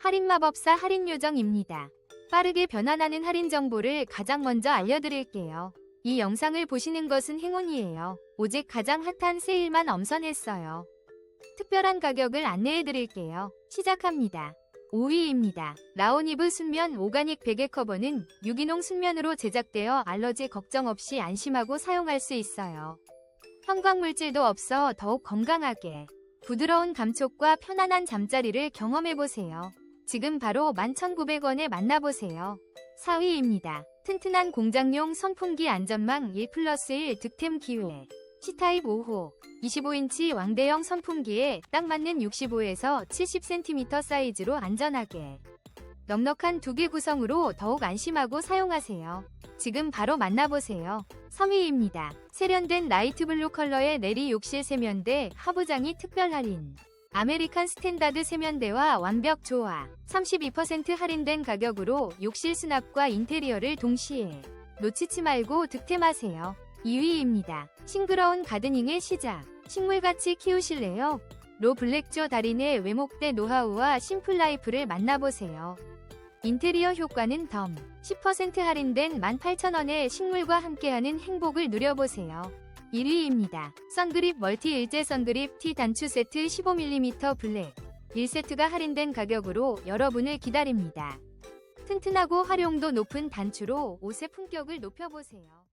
할인마법사 할인요정입니다. 빠르게 변환하는 할인 정보를 가장 먼저 알려드릴게요. 이 영상을 보시는 것은 행운이에요. 오직 가장 핫한 세일만 엄선했어요. 특별한 가격을 안내해드릴게요. 시작합니다. 5위입니다. 라온이브 순면 오가닉 베개 커버는 유기농 순면으로 제작되어 알러지 걱정 없이 안심하고 사용할 수 있어요. 형광물질도 없어 더욱 건강하게 부드러운 감촉과 편안한 잠자리를 경험해보세요. 지금 바로 11,900원에 만나보세요. 4위입니다. 튼튼한 공장용 선풍기 안전망 1 플러스 1 득템 기회. C타입 5호 25인치 왕대형 선풍기에 딱 맞는 65에서 70cm 사이즈로 안전하게 넉넉한 두 개 구성으로 더욱 안심하고 사용하세요. 지금 바로 만나보세요. 3위입니다. 세련된 라이트 블루 컬러의 내리 욕실 세면대 하부장이 특별 할인. 아메리칸 스탠다드 세면대와 완벽 조화. 32% 할인된 가격으로 욕실 수납과 인테리어를 동시에 놓치지 말고 득템하세요. 2위입니다. 싱그러운 가드닝의 시작. 식물같이 키우실래요? 로 블랙조 달인의 외목대 노하우와 심플 라이프를 만나보세요. 인테리어 효과는 덤. 10% 할인된 18,000원의 식물과 함께하는 행복을 누려보세요. 1위입니다. 선그립 멀티 일제 선그립 T 단추 세트 15mm 블랙. 1세트가 할인된 가격으로 여러분을 기다립니다. 튼튼하고 활용도 높은 단추로 옷의 품격을 높여보세요.